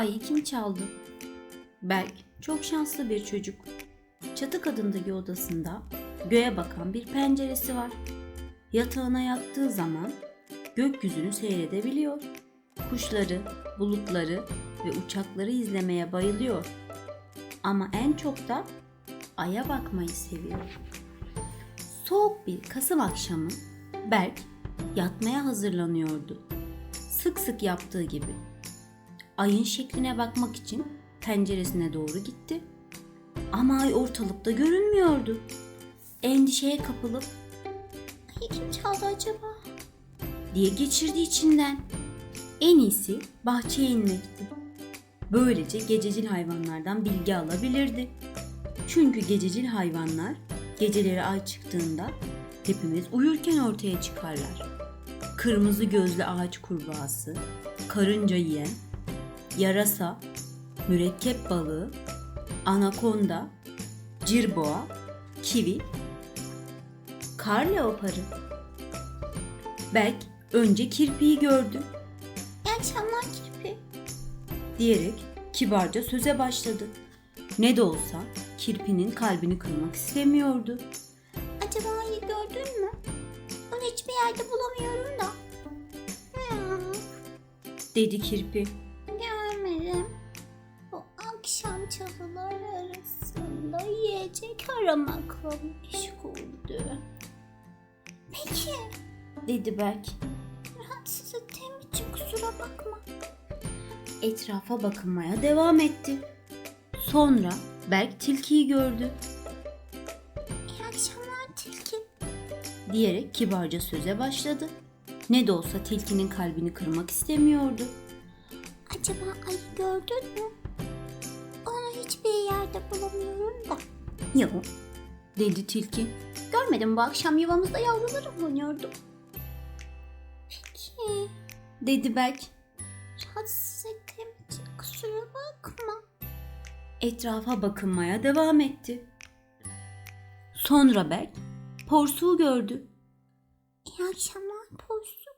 Ayı kim çaldı? Berk çok şanslı bir çocuk. Çatı kadındaki odasında göğe bakan bir penceresi var. Yatağına yattığı zaman gökyüzünü seyredebiliyor. Kuşları, bulutları ve uçakları izlemeye bayılıyor. Ama en çok da aya bakmayı seviyor. Soğuk bir Kasım akşamı Berk yatmaya hazırlanıyordu. Sık sık yaptığı gibi. Ayın şekline bakmak için penceresine doğru gitti. Ama ay ortalıkta görünmüyordu. Endişeye kapılıp "Ayı kim çaldı acaba?" diye geçirdi içinden. En iyisi bahçeye inmekti. Böylece gececil hayvanlardan bilgi alabilirdi. Çünkü gececil hayvanlar geceleri ay çıktığında hepimiz uyurken ortaya çıkarlar. Kırmızı gözlü ağaç kurbağası, karınca yiyen, yarasa, mürekkep balığı, anakonda, cirboğa, kivi, kar leoparı. Berk önce kirpiyi gördü. İyi akşamlar kirpi. Diyerek kibarca söze başladı. Ne de olsa kirpinin kalbini kırmak istemiyordu. Acaba ayı gördün mü? Onu hiçbir yerde bulamıyorum da. Hmm, dedi kirpi. Akşam çalılar arasında yiyecek aramakla meşguldü. Peki. Dedi Berk. Rahatsız ettiğim için kusura bakma. Etrafa bakınmaya devam etti. Sonra Berk tilkiyi gördü. İyi akşamlar tilki. Diyerek kibarca söze başladı. Ne de olsa tilkinin kalbini kırmak istemiyordu. Acaba ayı gördün mü? Yerde bulamıyorum da. Yok, dedi tilki. Görmedim bu akşam yuvamızda yavrularım oynuyordum. Peki, dedi Berk. Rahatsız ettiğim için kusura bakma. Etrafa bakınmaya devam etti. Sonra Berk porsuğu gördü. İyi akşamlar porsuk.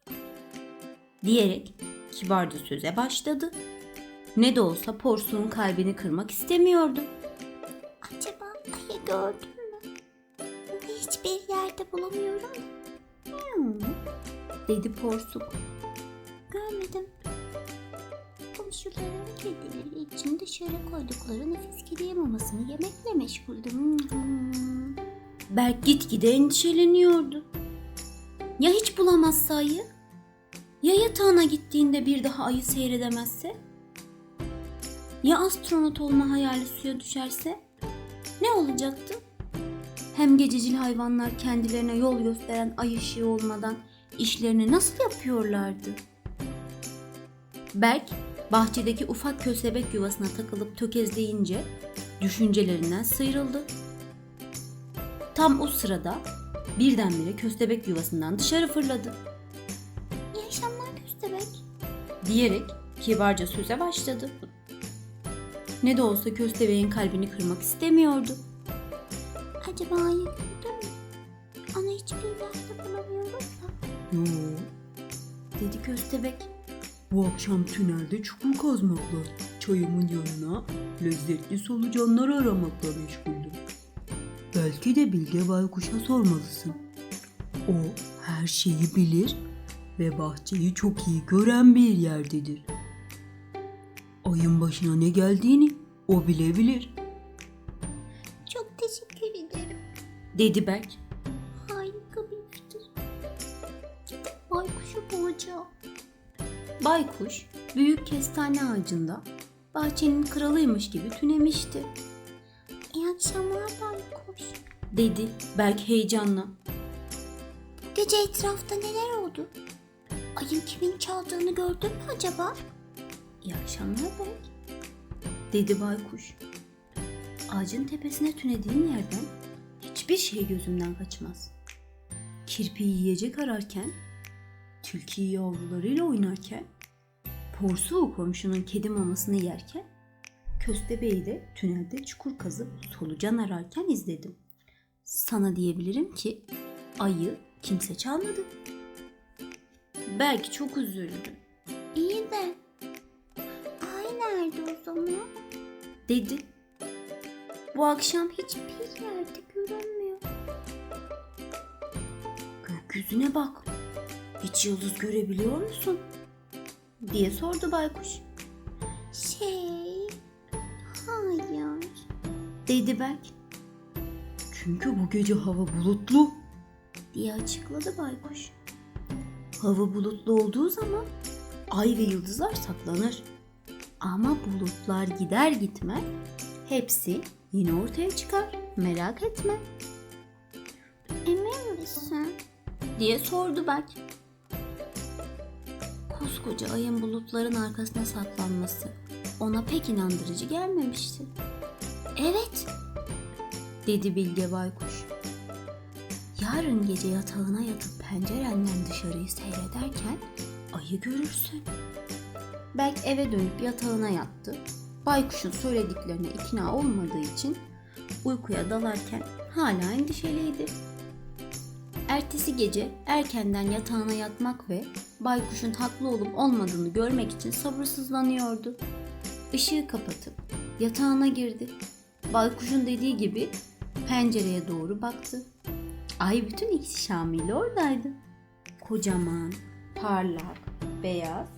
Diyerek kibarca söze başladı. Ne de olsa porsuğun kalbini kırmak istemiyordu. Acaba ayı gördün mü? Onu hiçbir yerde bulamıyorum. Hmm, dedi porsuk. Görmedim. Komşuların kedileri için dışarı koydukları nefis kedi mamasını yemekle meşguldüm. Hmm. Berk gitgide endişeleniyordu. Ya hiç bulamazsa ayı? Ya yatağına gittiğinde bir daha ayı seyredemezse? Ya astronot olma hayali suya düşerse? Ne olacaktı? Hem gececil hayvanlar kendilerine yol gösteren ay ışığı olmadan işlerini nasıl yapıyorlardı? Berk bahçedeki ufak köstebek yuvasına takılıp tökezleyince düşüncelerinden sıyrıldı. Tam o sırada birdenbire köstebek yuvasından dışarı fırladı. İyi akşamlar köstebek. Diyerek kibarca söze başladı. Ne de olsa köstebeğin kalbini kırmak istemiyordu. Acaba ayı gördün mü? Onu hiçbir yerde bulamıyorum da. Yo, Dedi köstebek. bu akşam tünelde çukur kazmakla, çayımın yanına lezzetli solucanlar aramakla meşguldüm. Belki de Bilge Baykuş'a sormalısın. O her şeyi bilir ve bahçeyi çok iyi gören bir yerdedir. Ayın başına ne geldiğini o bilebilir. Çok teşekkür ederim. Dedi Berk. Harika bir fikir. Gidip baykuşu bulacağım. Baykuş büyük kestane ağacında bahçenin kralıymış gibi tünemişti. İyi akşamlar baykuş. Dedi Berk heyecanla. Bu gece etrafta neler oldu? Ayın kimin çaldığını gördün mü acaba? İyi akşamlar Berk. Dedi baykuş. Ağacın tepesine tünediğim yerden hiçbir şey gözümden kaçmaz. Kirpiyi yiyecek ararken, tilkiyi yavrularıyla oynarken, porsuğu komşunun kedi mamasını yerken, köstebeği de tünelde çukur kazıp solucan ararken izledim. Sana diyebilirim ki ayı kimse çalmadı. Belki çok üzüldü. İyi de ay nerede? nerede o zaman? Dedi. Bu akşam hiçbir yerde görünmüyor. Gökyüzüne bak. Hiç yıldız görebiliyor musun? diye sordu baykuş. Şey, hayır. Dedi Berk. Çünkü bu gece hava bulutlu. diye açıkladı baykuş. Hava bulutlu olduğu zaman ay ve yıldızlar saklanır. Ama bulutlar gider gitmez hepsi yine ortaya çıkar. Merak etme. Emin misin? diye sordu Berk. Koskoca ayın bulutların arkasına saklanması ona pek inandırıcı gelmemişti. Evet, dedi Bilge Baykuş. Yarın gece yatağına yatıp pencerenden dışarıyı seyrederken ayı görürsün. Berk eve dönüp yatağına yattı. Baykuş'un söylediklerine ikna olmadığı için uykuya dalarken hala endişeliydi. Ertesi gece erkenden yatağına yatmak ve baykuşun haklı olup olmadığını görmek için sabırsızlanıyordu. Işığı kapatıp yatağına girdi. Baykuşun dediği gibi pencereye doğru baktı. Ay bütün ihtişamıyla oradaydı. Kocaman, parlak, beyaz,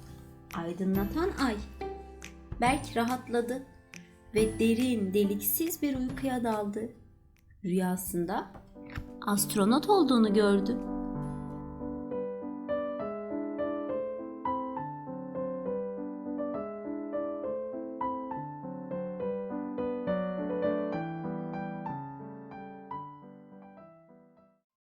aydınlatan ay. Berk rahatladı ve derin, deliksiz bir uykuya daldı. Rüyasında astronot olduğunu gördü.